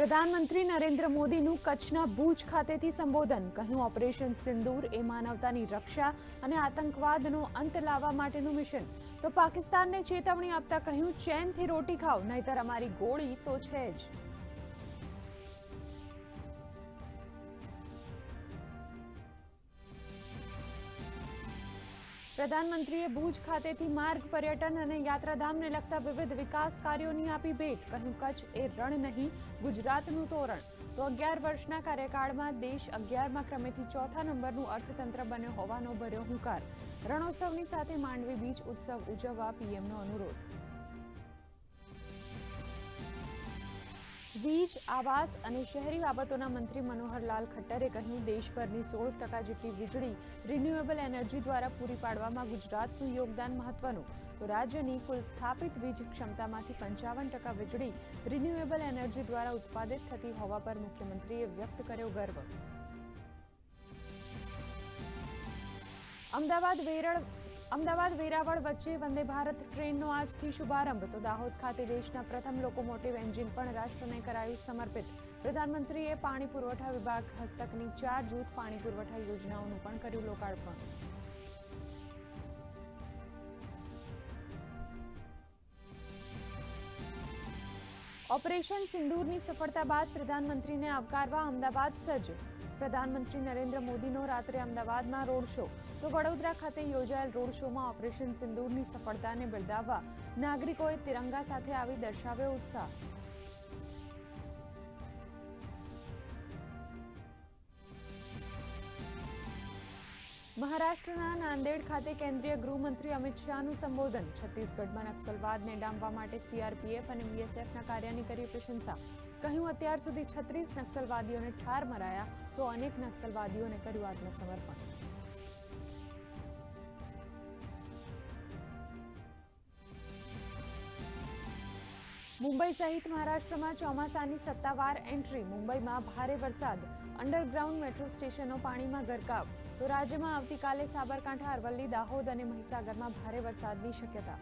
પ્રધાનમંત્રી નરેન્દ્ર મોદીનું કચ્છના ભુજ ખાતેથી સંબોધન. કહ્યું, ઓપરેશન સિંદૂર એ માનવતાની રક્ષા અને આતંકવાદનો અંત લાવવા માટેનું મિશન. તો પાકિસ્તાનને ચેતવણી આપતા કહ્યું, ચેનથી રોટી ખાઓ, નહીતર અમારી ગોળી તો છે જ. પ્રધાનમંત્રીએ ભુજ ખાતેથી માર્ગ પર્યટન અને યાત્રાધામને લગતા વિવિધ વિકાસ કાર્યોની આપી ભેટ. કહ્યું, કચ્છ એ રણ નહીં, ગુજરાતનું તોરણ. તો અગિયાર વર્ષના કાર્યકાળમાં દેશ અગિયારમાં ક્રમેથી ચોથા નંબરનું અર્થતંત્ર બન્યો હોવાનો ભર્યો હુંકાર. રણોત્સવની સાથે માંડવી બીચ ઉત્સવ ઉજવવા પીએમનો અનુરોધ. વીજ, આવાસ અને શહેરી બાબતોના મંત્રી મનોહરલાલ ખટ્ટરે કહ્યું, દેશભરની સોળ ટકા જેટલી વીજળી રિન્યુએબલ એનર્જી દ્વારા પૂરી પાડવામાં ગુજરાતનું યોગદાન મહત્વનું. તો રાજ્યની કુલ સ્થાપિત વીજ ક્ષમતામાંથી પંચાવન ટકા વીજળી રિન્યુએબલ એનર્જી દ્વારા ઉત્પાદિત થતી હોવા પર મુખ્યમંત્રીએ વ્યક્ત કર્યો ગર્વ. અમદાવાદ વેરળ અમદાવાદ વેરાવળ વચ્ચે વંદે ભારત ટ્રેનનો આજથી શુભારંભ. તો દાહોદ ખાતે દેશના પ્રથમ લોકોમોટિવ એન્જિન પણ રાષ્ટ્રને કરાયું સમર્પિત. પ્રધાનમંત્રીએ પાણી પુરવઠા વિભાગ હસ્તકની ચાર જૂથ પાણી પુરવઠા યોજનાઓનું પણ કર્યું લોકાર્પણ. ઓપરેશન સિંદૂરની સફળતા બાદ પ્રધાનમંત્રીને આવકારવા અમદાવાદ સજ્જ. પ્રધાનમંત્રી નરેન્દ્ર મોદીનો રાત્રે અમદાવાદમાં રોડ શો. તો વડોદરા ખાતે યોજાયેલ રોડ શોમાં ઓપરેશન સિંદૂરની સફળતાને બિરદાવવા નાગરિકોએ તિરંગા સાથે આવી દર્શાવ્યો ઉત્સાહ. મહારાષ્ટ્રના નાંદેડ ખાતે કેન્દ્રીય ગૃહમંત્રી અમિત શાહનું સંબોધન. છત્તીસગઢમાં નક્સલવાદને ડામવા માટે સીઆરપીએફ અને બીએસએફના કાર્યની કરી પ્રશંસા. કહ્યું, અત્યાર સુધી છત્રીસ નક્સલવાદીઓને ઠાર મરાયા તો અનેક નક્સલવાદીઓને કર્યું આત્મસમર્પણ. મુંબઈ સહિત મહારાષ્ટ્રમાં ચોમાસાની સત્તાવાર એન્ટ્રી. મુંબઈમાં ભારે વરસાદ. અંડરગ્રાઉન્ડ મેટ્રો સ્ટેશનો પાણીમાં ગરકાવ. તો રાજ્યમાં આવતીકાલે સાબરકાંઠા, અરવલ્લી, દાહોદ અને મહીસાગરમાં ભારે વરસાદની શક્યતા.